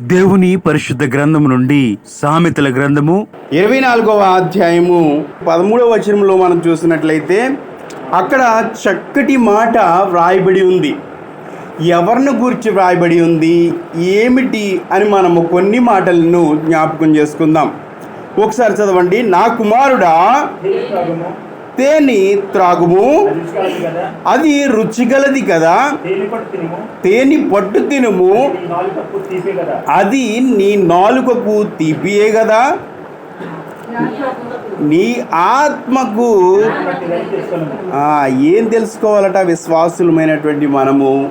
దేవుని పరిశుద్ధ గ్రంథము నుండి సామెతల గ్రంథము ఇరవై నాలుగవ అధ్యాయము పదమూడవ వచనంలో మనం చూసినట్లయితే అక్కడ చక్కటి మాట వ్రాయబడి ఉంది. ఎవరిని గురించి వ్రాయబడి ఉంది ఏమిటి అని మనము కొన్ని మాటలను జ్ఞాపకం చేసుకుందాం. ఒకసారి చదవండి నా కుమారుడా తేని త్రాగుము. అది రుచిగలది కదా. తేని పట్టు తినుము. అది నీ నాలుకకు తీపియే కదా. నీ ఆత్మకు ఏం తెలుసుకోవాలట విశ్వాసులమైనటువంటి మనము?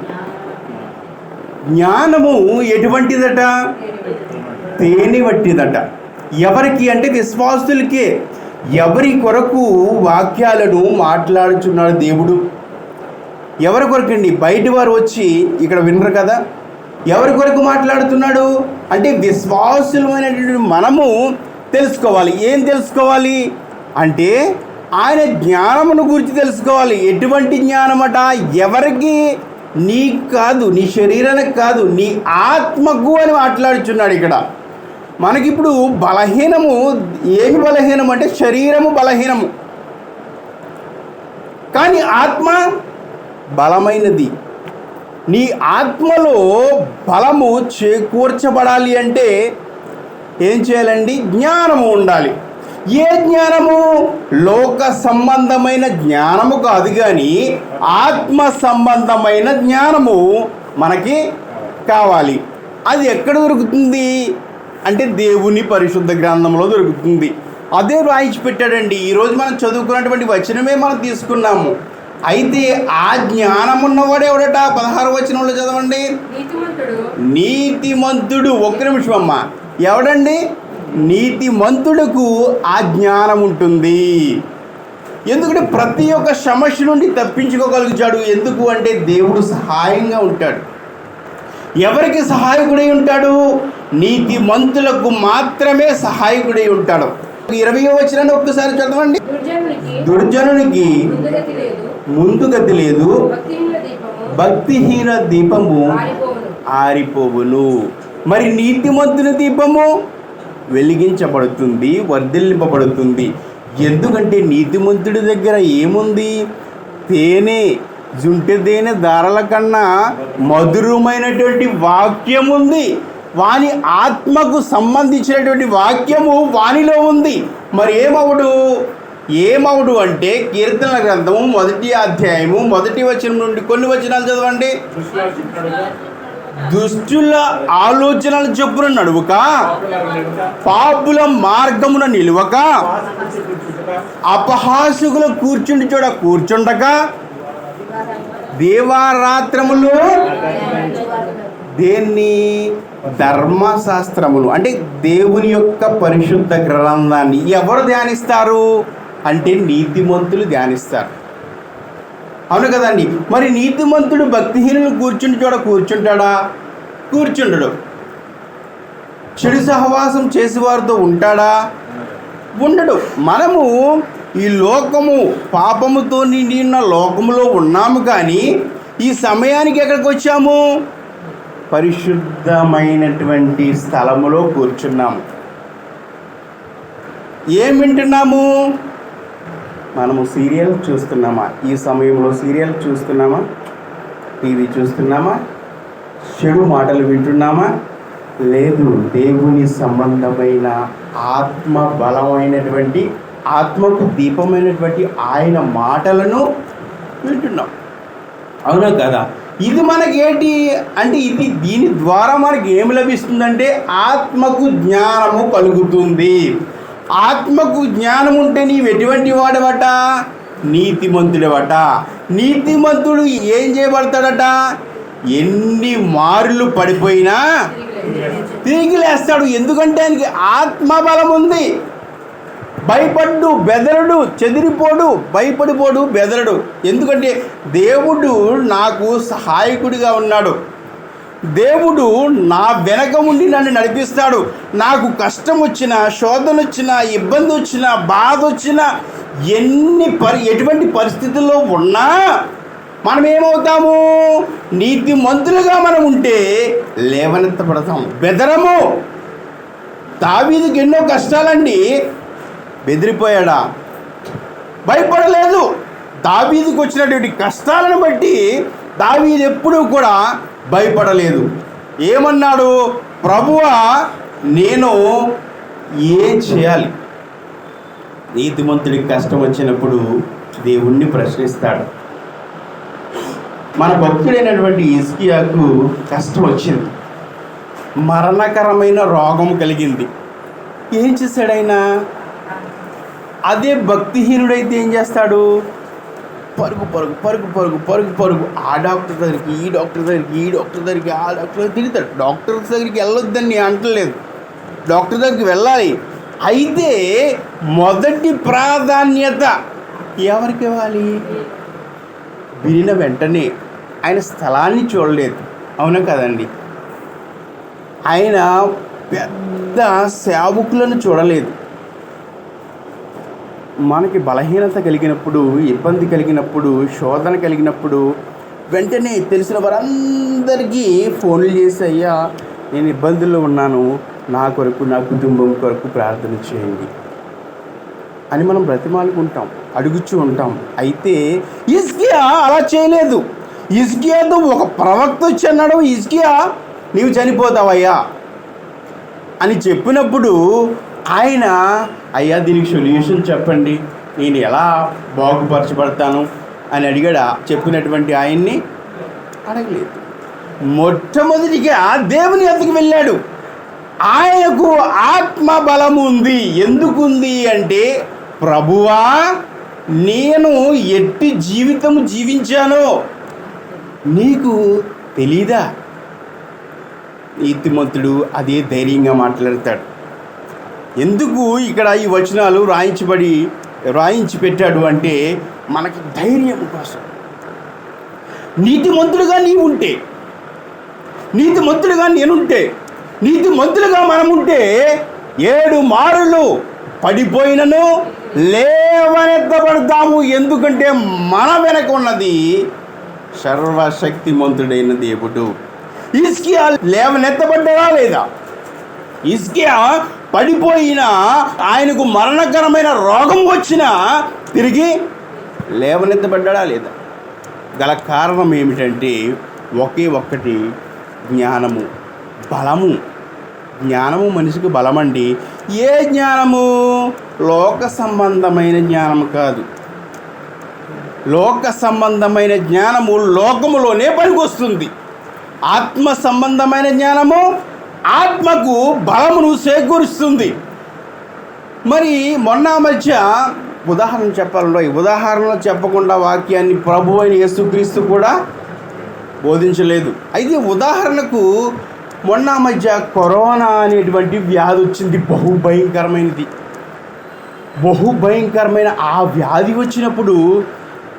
జ్ఞానము ఎటువంటిదట? తేనె వట్టిదట ఎవరికి అంటే విశ్వాసులకే. ఎవరి కొరకు వాక్యాలను మాట్లాడుచున్నాడు దేవుడు? ఎవరి కొరకండి? బయటి వారు వచ్చి ఇక్కడ వినరు కదా? ఎవరి కొరకు మాట్లాడుతున్నాడు? అంటే విశ్వాసులమైనటువంటి మనము తెలుసుకోవాలి. ఏం తెలుసుకోవాలి? అంటే ఆయన జ్ఞానమును గురించి తెలుసుకోవాలి. ఎటువంటి జ్ఞానమట? ఎవరికి? నీ కాదు నీ శరీరానికి కాదు నీ ఆత్మకు అని మాట్లాడుచున్నాడు ఇక్కడ. మనకిప్పుడు బలహీనము ఏమి బలహీనం అంటే శరీరము బలహీనము. కానీ ఆత్మ బలమైనది. నీ ఆత్మలో బలము చేకూర్చబడాలి అంటే ఏం చేయాలండి? జ్ఞానము ఉండాలి. ఏ జ్ఞానము? లోక సంబంధమైన జ్ఞానము కాదు కానీ ఆత్మ సంబంధమైన జ్ఞానము మనకి కావాలి. అది ఎక్కడ దొరుకుతుంది? అంటే దేవుని పరిశుద్ధ గ్రంథంలో దొరుకుతుంది. అదే రాయించి పెట్టాడండి ఈరోజు మనం చదువుకున్నటువంటి వచనమే మనం తీసుకున్నాము. అయితే ఆ జ్ఞానం ఉన్నవాడు ఎవడట? పదహారు వచనంలో చదవండి. నీతిమంతుడు. నీతిమంతుడు. ఒక్క నిమిషం అమ్మ. ఎవడండి? నీతిమంతుడుకు ఆ జ్ఞానం ఉంటుంది ఎందుకంటే ప్రతి ఒక్క సమస్య నుండి తప్పించుకోగలుగుతాడు. ఎందుకు అంటే దేవుడు సహాయంగా ఉంటాడు. ఎవరికి సహాయకుడై ఉంటాడు? నీతిమంతులకు మాత్రమే సహాయకుడై ఉంటాడు. ఇరవై వచ్చిన ఒక్కసారి చదవండి. దుర్జనునికి ముందుగతి లేదు. ముందు గతి లేదు. భక్తిహీనుల దీపము భక్తిహీన దీపము ఆరిపోవును. ఆరిపోవును. మరి నీతిమంతుని దీపము వెలిగించబడుతుంది వర్ధిల్లింపబడుతుంది. ఎందుకంటే నీతిమంతుడి దగ్గర ఏముంది? తేనె. జుంటి దేని ధారల కన్నా మధురమైనటువంటి వాక్యం ఉంది. వాని ఆత్మకు సంబంధించినటువంటి వాక్యము వానిలో ఉంది. మరి ఏమవుడు? ఏమవుడు అంటే కీర్తనల గ్రంథము మొదటి అధ్యాయము మొదటి వచనం నుండి కొన్ని వచనాలు చదవండి. దుష్టుల ఆలోచనల చొప్పున నడువక పాపుల మార్గమున నిలువక అపహాసుకుల కూర్చుండి చూడ కూర్చుండక దేవారాత్రములు దేన్ని ధర్మశాస్త్రములు అంటే దేవుని యొక్క పరిశుద్ధ గ్రంథాన్ని ఎవరు ధ్యానిస్తారు? అంటే నీతిమంతులు ధ్యానిస్తారు. అవును కదండి. మరి నీతిమంతుడు భక్తిహీనులు కూర్చుని చోట కూర్చుంటాడా? కూర్చుండడు. చెడు సహవాసం చేసేవారితో ఉంటాడా? ఉండడు. మనము ఈ లోకము పాపముతో నిండిన లోకములో ఉన్నాము కానీ ఈ సమయానికి ఎక్కడికి వచ్చాము? పరిశుద్ధమైనటువంటి స్థలములో కూర్చున్నాము. ఏం వింటున్నాము? మనము సీరియల్ చూస్తున్నామా? ఈ సమయంలో సీరియల్ చూస్తున్నామా? టీవీ చూస్తున్నామా? చెడు మాటలు వింటున్నామా? లేదు దేవుని సంబంధమైన ఆత్మ బలమైనటువంటి ఆత్మకు దీపమైనటువంటి ఆయన మాటలను వింటున్నాం. అవునా కదా? ఇది మనకేంటి అంటే ఇది దీని ద్వారా మనకి ఏమి లభిస్తుందంటే ఆత్మకు జ్ఞానము కలుగుతుంది. ఆత్మకు జ్ఞానం ఉంటే నీవు ఎటువంటి వాడవట? నీతిమంతుడవట. నీతిమంతుడు ఏం చేయబడతాడట? ఎన్ని మారులు పడిపోయినా తిరిగి లేస్తాడు. ఎందుకంటే ఆయనకి ఆత్మబలం ఉంది భయపడ్డు బెదరడు చెదిరిపోడు భయపడిపోడు బెదరడు. ఎందుకంటే దేవుడు నాకు సహాయకుడిగా ఉన్నాడు. దేవుడు నా వెనక ఉండి నన్ను నడిపిస్తాడు. నాకు కష్టం వచ్చినా శోధన వచ్చినా ఇబ్బంది వచ్చినా బాధ వచ్చినా ఎన్ని పరి ఎటువంటి పరిస్థితుల్లో ఉన్నా మనం ఏమవుతాము నీతి మంతులుగా మనం ఉంటే లేవనెత్తపడతాం బెదరము. దావీదికి ఎన్నో కష్టాలండి. బెదిరిపోయాడా? భయపడలేదు. దావీదికి వచ్చినటువంటి కష్టాలను బట్టి దావీది ఎప్పుడూ కూడా భయపడలేదు. ఏమన్నాడు? ప్రభువా నేను ఏం చేయాలి? నీతిమంతుడికి కష్టం వచ్చినప్పుడు దేవుణ్ణి ప్రశ్నిస్తాడు. మన భక్తుడైనటువంటి ఇస్కియాకు కష్టం వచ్చింది. మరణకరమైన రోగం కలిగింది. ఏం చేశాడైనా? అదే భక్తిహీనుడైతే ఏం చేస్తాడు? పరుగు పరుగు పరుగు పరుగు పరుగు పరుగు. ఆ డాక్టర్ దగ్గరికి ఈ డాక్టర్ దగ్గరికి ఈ డాక్టర్ దగ్గరికి ఆ డాక్టర్ తిరుగుతాడు. డాక్టర్ దగ్గరికి వెళ్ళొద్దని నేను అంటలేదు. డాక్టర్ దగ్గరికి వెళ్ళాలి. అయితే మొదటి ప్రాధాన్యత ఎవరికి ఇవ్వాలి? వినిన వెంటనే ఆయన స్థలాన్ని చూడలేదు. అవునా కదండి? ఆయన పెద్ద సేవకులను చూడలేదు. మనకి బలహీనత కలిగినప్పుడు ఇబ్బంది కలిగినప్పుడు శోధన కలిగినప్పుడు వెంటనే తెలిసిన వారందరికీ ఫోన్లు చేసి అయ్యా నేను ఇబ్బందుల్లో ఉన్నాను. నా కొరకు నా కుటుంబం కొరకు ప్రార్థన చేయండి. అని మనం బ్రతిమాలుకుంటాం అడుగుచూ ఉంటాం. అయితే ఇస్కియా అలా చేయలేదు. ఇస్కియాతో ఒక ప్రవక్త వచ్చి అన్నాడు ఇస్కియా నీవు చనిపోతావయ్యా. అని చెప్పినప్పుడు ఆయన అయ్యా దీనికి సొల్యూషన్ చెప్పండి. నేను ఎలా బాగుపరచబడతాను? అని అడిగాడు. చెప్పినటువంటి ఆయన్ని అడగలేదు. మొట్టమొదటిగా దేవుని ఎద్దకు వెళ్ళాడు. ఆయనకు ఆత్మ బలము ఉంది. ఎందుకుంది అంటే ప్రభువా నేను ఎట్టి జీవితం జీవించానో. నీకు తెలీదా? నీతిమంతుడు అదే ధైర్యంగా మాట్లాడతాడు. ఎందుకు ఇక్కడ ఈ వచనాలు రాయించబడి రాయించి పెట్టాడు అంటే మనకి ధైర్యం కోసం. నీతిమంతుడుగా నీవు ఉంటే నీతిమంతుడుగా నేనుంటే నీతిమంతులుగా మనముంటే ఏడు మారులు పడిపోయినను లేవనెత్తబడతాము. ఎందుకంటే మన వెనక ఉన్నది సర్వశక్తిమంతుడైన దేవుడు. ఇస్కియా లేవనెత్తబడ్డా లేదా? ఇస్కియా పడిపోయిన ఆయనకు మరణకరమైన రోగం వచ్చినా తిరిగి లేవనెత్తబడ్డా లేదా? గల కారణం ఏమిటంటే ఒకే ఒక్కటి జ్ఞానము బలము. జ్ఞానము మనిషికి బలమండి. ఏ జ్ఞానము? లోక సంబంధమైన జ్ఞానం కాదు. లోక సంబంధమైన జ్ఞానము లోకములోనే పనికొస్తుంది. ఆత్మ సంబంధమైన జ్ఞానము ఆత్మకు బలమును సేకూరుస్తుంది. మరి మొన్న మధ్య ఉదాహరణ చెప్పాలంటే ఉదాహరణలు చెప్పకుండా వాక్యాన్ని ప్రభు అయిన యేసుక్రీస్తు కూడా బోధించలేదు. అయితే ఉదాహరణకు మొన్న మధ్య కరోనా అనేటువంటి వ్యాధి వచ్చింది. బహు భయంకరమైనది బహు భయంకరమైన ఆ వ్యాధి వచ్చినప్పుడు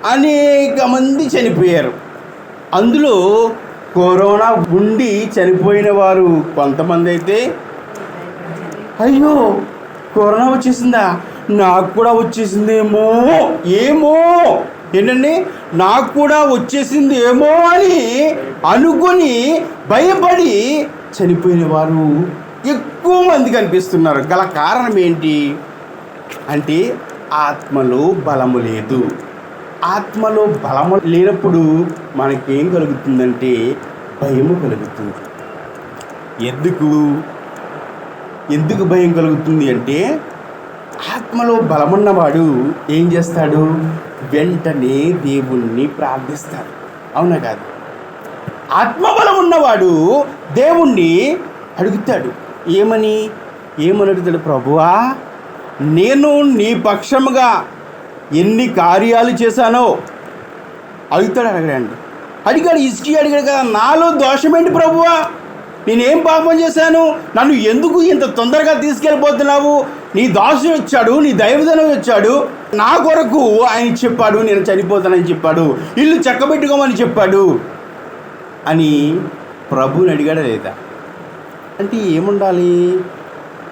అనేక మంది చనిపోయారు. అందులో కరోనా ఉండి చనిపోయిన వారు కొంతమంది అయితే అయ్యో కరోనా వచ్చేసిందా? నాకు కూడా వచ్చేసిందేమో ఏమో ఏంటండి? నాకు కూడా వచ్చేసింది ఏమో అని అనుకొని భయపడి చనిపోయిన వారు ఎక్కువ మంది కనిపిస్తున్నారు. గల కారణం ఏంటి? అంటే ఆత్మలో బలము లేదు. ఆత్మలో బలము లేనప్పుడు మనకేం కలుగుతుందంటే భయము కలుగుతుంది. ఎందుకు? ఎందుకు భయం కలుగుతుంది అంటే ఆత్మలో బలమున్నవాడు ఏం చేస్తాడు? వెంటనే దేవుణ్ణి ప్రార్థిస్తాడు. అవునా కాదు? ఆత్మబలం ఉన్నవాడు దేవుణ్ణి అడుగుతాడు. ఏమని? ఏమని అడుగుతాడు ప్రభువా? నేను నీ పక్షముగా ఎన్ని కార్యాలు చేశానో. అడుగుతాడు అడగడండి. అడిగాడు ఇస్కి అడిగాడు కదా నాలో దోషమేంటి ప్రభువా? నేనేం పాపం చేశాను? నన్ను ఎందుకు ఇంత తొందరగా తీసుకెళ్ళిపోతున్నావు? నీ దాసుడు వచ్చాడు నీ దైవదనం వచ్చాడు. నా కొరకు ఆయన చెప్పాడు నేను చనిపోతానని చెప్పాడు. ఇల్లు చక్కబెట్టుకోమని చెప్పాడు అని ప్రభుని అడిగాడు లేదా అంటే ఏముండాలి?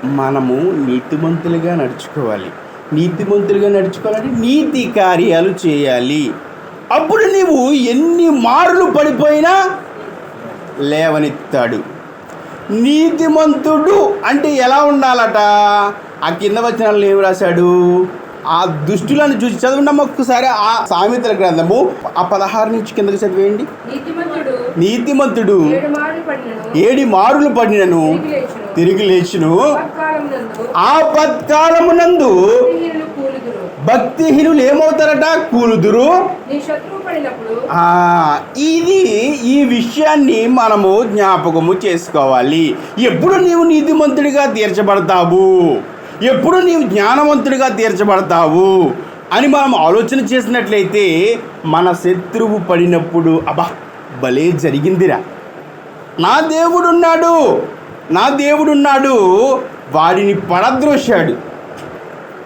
మనము నీతిమంతులుగా నడుచుకోవాలి. నీతిమంతులుగా నడుచుకోవాలంటే నీతి కార్యాలు చేయాలి. అప్పుడు నీవు ఎన్ని మార్లు పడిపోయినా లేవనెత్తాడు. నీతిమంతుడు అంటే ఎలా ఉండాలట? ఆ కింద వచనాలు ఏమి రాశాడు? ఆ దుష్టులను చూసి చదవండి ఒక్కసారి. ఆ సామెతల గ్రంథము ఆ పదహారు నుంచి కిందకి చదివేయండి. నీతిమంతుడు ఏడి మారులు పడినను. తిరిగి లేచును. ఆపత్కాలమునందు భక్తిహీనులు ఏమవుతారట? కూలుదురు. ఇది ఈ విషయాన్ని మనము జ్ఞాపకము చేసుకోవాలి. ఎప్పుడు నీవు నీతిమంతుడిగా తీర్చబడతావు? ఎప్పుడు నీవు జ్ఞానవంతుడిగా తీర్చబడతావు? అని మనం ఆలోచన చేసినట్లయితే మన శత్రువు పడినప్పుడు అబ్బా భలే జరిగిందిరా. నా దేవుడున్నాడు. నా దేవుడున్నాడు వాడిని పడద్రోశాడు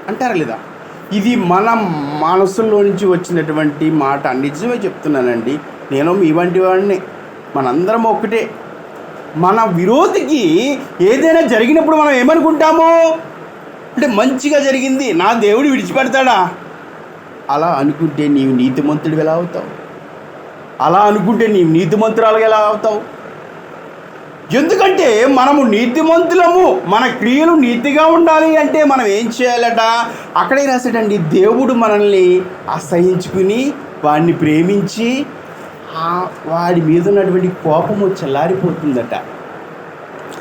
అంటారా లేదా? ఇది మన మనసులో నుంచి వచ్చినటువంటి మాట. నిజమే చెప్తున్నానండి. నేను మీ వంటి వాడిని. మనందరం ఒక్కటే. మన విరోధికి ఏదైనా జరిగినప్పుడు మనం ఏమనుకుంటాము? అంటే మంచిగా జరిగింది నా దేవుడు విడిచిపెడతాడా? అలా అనుకుంటే నీవు నీతిమంతుడు ఎలా అవుతావు? అలా అనుకుంటే నీవు నీతిమంతురాలుగా ఎలా అవుతావు? ఎందుకంటే మనము నీతిమంతులము మన క్రియలు నీతిగా ఉండాలి అంటే మనం ఏం చేయాలట? అక్కడే రాసేటండి దేవుడు మనల్ని అసహించుకుని వాడిని ప్రేమించి వాడి మీద ఉన్నటువంటి కోపము చల్లారిపోతుందట.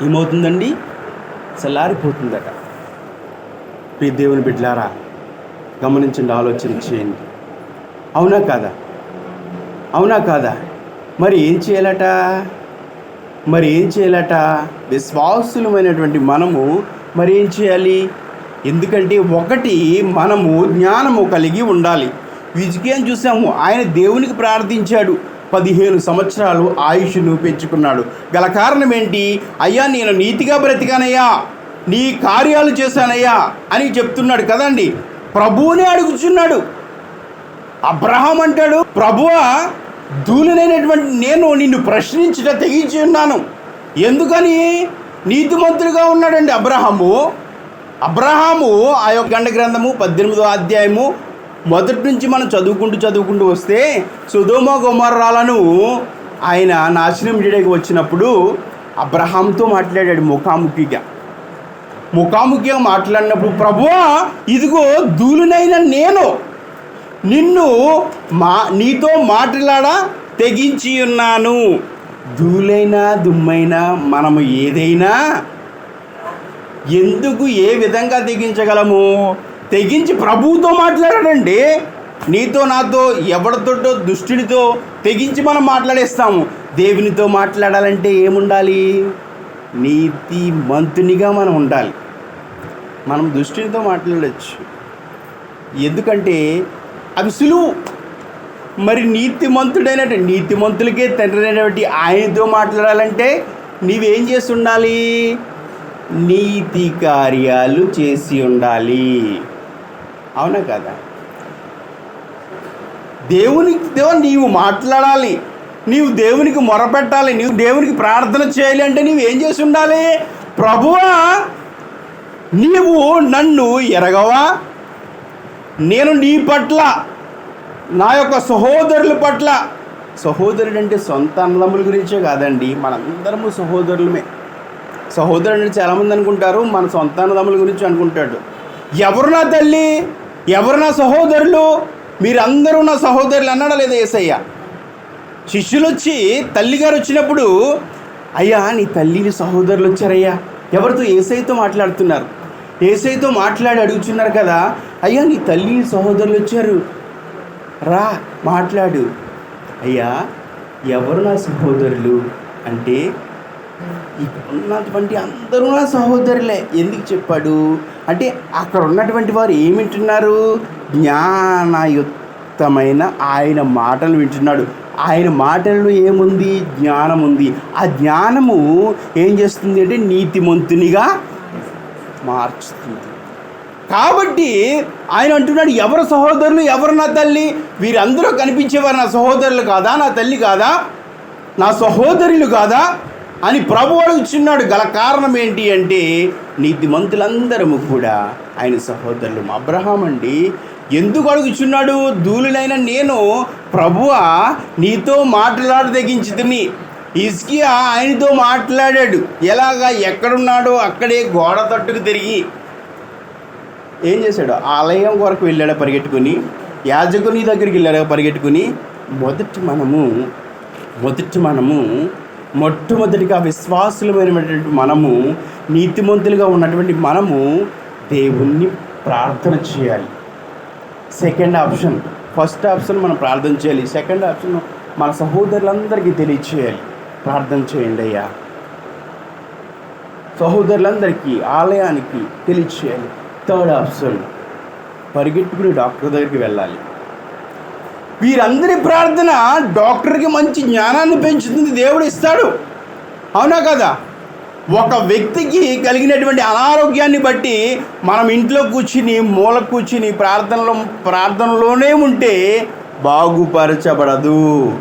ఏమవుతుందండి? చల్లారిపోతుందట. ప్రీ దేవుని బిడ్డలారా గమనించండి ఆలోచన చేయండి. అవునా కాదా? అవునా కాదా? మరి ఏం చేయాలట? మరి ఏం చేయాలట? విశ్వాసులమైనటువంటి మనము మరి ఏం చేయాలి? ఎందుకంటే ఒకటి మనము జ్ఞానము కలిగి ఉండాలి. విజుకేం చూసాము. ఆయన దేవునికి ప్రార్థించాడు. పదిహేను సంవత్సరాలు ఆయుష్ను పెంచుకున్నాడు. గల కారణం ఏంటి? అయ్యా నేను నీతిగా బ్రతికానయ్యా. నీ కార్యాలు చేశానయ్యా అని చెప్తున్నాడు కదండి. ప్రభువునే అడుగుచున్నాడు. అబ్రహాం అంటాడు ప్రభువా దూలనైనటువంటి నేను నిన్ను ప్రశ్నించుట తెగించి ఉన్నాను. ఎందుకని? నీతిమంతుడిగా ఉన్నాడండి అబ్రహాము. అబ్రహాము ఆ యొక్క గండ గ్రంథము పద్దెనిమిదో అధ్యాయము మొదటి నుంచి మనం చదువుకుంటూ చదువుకుంటూ వస్తే సుధోమ గుమర్రాలను ఆయన నాశనం చేయడానికి వచ్చినప్పుడు అబ్రహాంతో మాట్లాడాడు ముఖాముఖిగా. ముఖాముఖిగా మాట్లాడినప్పుడు ప్రభువా ఇదిగో దూలునైన నేను నిన్ను మా నీతో మాట్లాడ తెగించి ఉన్నాను ధూళైనా దుమ్మైనా మనము ఏదైనా ఎందుకు ఏ విధంగా తెగించగలము? తెగించి ప్రభువుతో మాట్లాడాడండి నీతో నాతో ఎవరితోటో దుష్టుడితో తెగించి మనం మాట్లాడేస్తాము. దేవునితో మాట్లాడాలంటే ఏముండాలి? నీతి మంతునిగా మనం ఉండాలి. మనం దుష్టునితో మాట్లాడచ్చు. ఎందుకంటే అవి సులువు. మరి నీతిమంతుడైనట్టు నీతిమంతులకే తండ్రి అయినటువంటి ఆయనతో మాట్లాడాలంటే నీవేం చేసి ఉండాలి నీతి కార్యాలు చేసి ఉండాలి. అవునా కదా? దేవునితో నీవు మాట్లాడాలి. నీవు దేవునికి మొరపెట్టాలి. నీవు దేవునికి ప్రార్థన చేయాలి అంటే నీవు ఏం చేసి ఉండాలి? ప్రభువా నీవు నన్ను ఎరగవా? నేను నీ పట్ల నా యొక్క సహోదరుల పట్ల. సహోదరుడు అంటే సొంత అన్నదమ్ముల గురించే కాదండి మనందరము సహోదరులమే. సహోదరుడు అంటే చాలామంది అనుకుంటారు మన సొంత అన్నదమ్ముల గురించి అనుకుంటాడు. ఎవరు నా తల్లి? ఎవరు నా సహోదరులు? మీరందరూ నా సహోదరులు అన్నాడా లేదా ఏసయ్య? శిష్యులు వచ్చి తల్లిగారు వచ్చినప్పుడు అయ్యా నీ తల్లిని సహోదరులు వచ్చారయ్యా. ఎవరితో? ఏసైతో మాట్లాడుతున్నారు. ఏసైతో మాట్లాడి అడుగుచున్నారు కదా. అయ్యా నీ తల్లి సహోదరులు వచ్చారు. రా మాట్లాడు. అయ్యా ఎవరు నా సహోదరులు? అంటే ఉన్నటువంటి అందరూ నా సహోదరులే ఎందుకు చెప్పాడు? అంటే అక్కడ ఉన్నటువంటి వారు ఏమింటున్నారు వింటున్నారు? జ్ఞానయుక్తమైన ఆయన మాటలు వింటున్నాడు. ఆయన మాటల్లో ఏముంది? జ్ఞానం ఉంది ఆ జ్ఞానము ఏం చేస్తుంది అంటే నీతిమంతునిగా మార్చుతుంది. కాబట్టి ఆయన అంటున్నాడు ఎవరు సహోదరులు? ఎవరు నా తల్లి? వీరందరూ కనిపించేవారు నా సహోదరులు కాదా? నా తల్లి కాదా? నా సహోదరులు కాదా? అని ప్రభు అడుగుచున్నాడు గల కారణం ఏంటి అంటే నీతిమంతులందరము కూడా ఆయన సహోదరులు. అబ్రహాం అండి ఎందుకు అడుగుచున్నాడు? ధూళినైన నేను ప్రభువా నీతో మాట్లాడదగించుతుని ఇస్కియా ఆయనతో మాట్లాడాడు. ఎలాగా? ఎక్కడున్నాడో అక్కడే గోడ తట్టుకు తిరిగి. ఏం చేశాడు? ఆలయం వరకు వెళ్ళాడు పరిగెట్టుకుని. యాజకుని దగ్గరికి వెళ్ళాడు పరిగెట్టుకుని. మొదటి మనము మొదటి మనము మొట్టమొదటిగా విశ్వాసులమైనటువంటి మనము నీతిమంతులుగా ఉన్నటువంటి మనము దేవుణ్ణి ప్రార్థన చేయాలి. Second option. ఫస్ట్ ఆప్షన్ మనం ప్రార్థన చేయాలి. సెకండ్ ఆప్షన్ మన సహోదరులందరికీ తెలియచేయాలి. ప్రార్థన చేయండి అయ్యా. సహోదరులందరికీ ఆలయానికి తెలియచేయాలి థర్డ్ ఆప్షన్ పరిగెట్టుకుని డాక్టర్ దగ్గరికి వెళ్ళాలి. వీరందరి ప్రార్థన డాక్టర్కి మంచి జ్ఞానాన్ని పెంచుతుంది దేవుడు ఇస్తాడు. అవునా కదా? ఒక వ్యక్తికి కలిగినటువంటి అనారోగ్యాన్ని బట్టి మనం ఇంట్లో కూర్చుని మూల కూర్చుని ప్రార్థనలో ప్రార్థనలోనే ఉంటే బాగుపరచబడదు.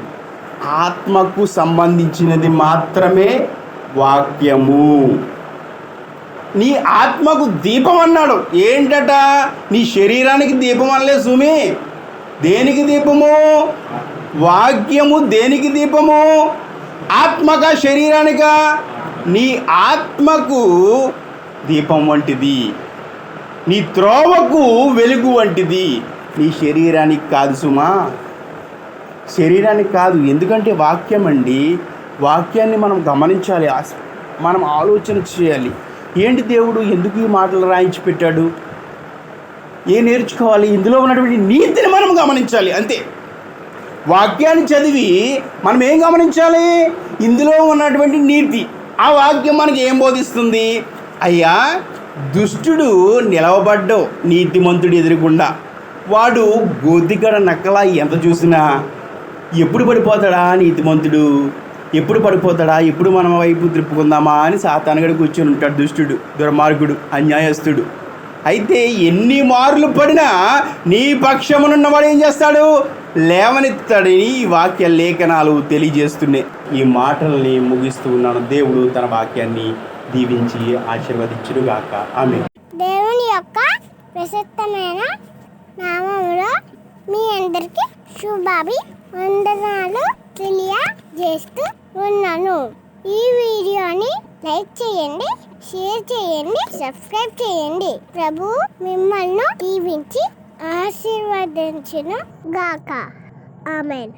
ఆత్మకు సంబంధించినది మాత్రమే వాక్యము. నీ ఆత్మకు దీపం అన్నాడు. ఏంటట? నీ శరీరానికి దీపం అనలే సుమి. దేనికి దీపము? వాక్యము దేనికి దీపము? ఆత్మక శరీరానిక? నీ ఆత్మకు దీపం వంటిది. నీ త్రోవకు వెలుగు వంటిది. నీ శరీరానికి కాదు సుమా. శరీరానికి కాదు ఎందుకంటే వాక్యం అండి వాక్యాన్ని మనం గమనించాలి మనం ఆలోచన చేయాలి. ఏంటి దేవుడు ఎందుకు ఈ మాటలు రాయించి పెట్టాడు? ఏ నేర్చుకోవాలి? ఇందులో ఉన్నటువంటి నీతిని మనం గమనించాలి అంతే. వాక్యాన్ని చదివి మనం ఏం గమనించాలి? ఇందులో ఉన్నటువంటి నీతి. ఆ వాక్యం మనకి ఏం బోధిస్తుంది? అయ్యా దుష్టుడు నిలవబడ్డో నీతిమంతుడు ఎదురుకుండా వాడు గోతిగడ నక్కలా ఎంత చూసినా ఎప్పుడు పడిపోతాడా నీతిమంతుడు? ఎప్పుడు పడిపోతాడా? ఎప్పుడు మనం వైపు త్రిప్పుకుందామా అని సాతానుగడు కూర్చొని ఉంటాడు దుష్టుడు దుర్మార్గుడు అన్యాయస్తుడు. అయితే ఎన్ని మార్లు పడినా నీ పక్షమునున్నవాడు ఏం చేస్తాడు? లేవనెత్తాడని ఈ వాక్య లేఖనాలు తెలియజేస్తున్నాయి. ఈ మాటల్ని ముగిస్తూ ఉన్నాను. దేవుడు తన వాక్యాన్ని దీవించి ఆశీర్వదించుడుగాక ఆమె దేవుని యొక్క ప్రసిద్ధమైన నామములో మీ అందరికీ శుభాభి వందనాలు తెలియజేస్తూ ఉన్నాను. ఈ వీడియోని లైక్ చేయండి షేర్ చేయండి సబ్స్క్రైబ్ చేయండి. ప్రభు మిమ్మల్ని దీవించి ఆశీర్వదించిన గాక. ఆమెన్.